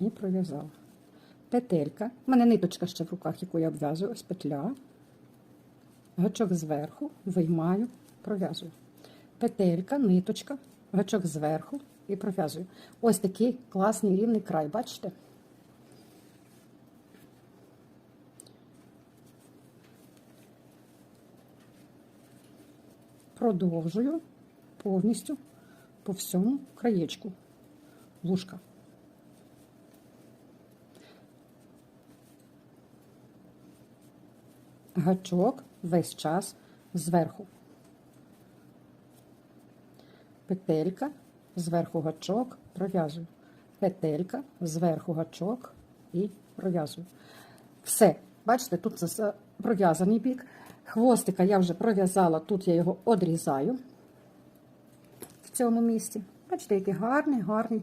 і пров'язала. Петелька. У мене ниточка ще в руках, яку я обв'язую, ось петля. Гачок зверху, виймаю, пров'язую. Петелька, ниточка, гачок зверху і пров'язую. Ось такий класний рівний край, бачите? Продовжую повністю по всьому краєчку вушка. Гачок весь час зверху. Петелька, зверху гачок, пров'язую. Петелька, зверху гачок і пров'язую. Все, бачите, тут це пров'язаний бік. Хвостика я вже пров'язала, тут я його одрізаю в цьому місці. Бачите, який гарний, гарний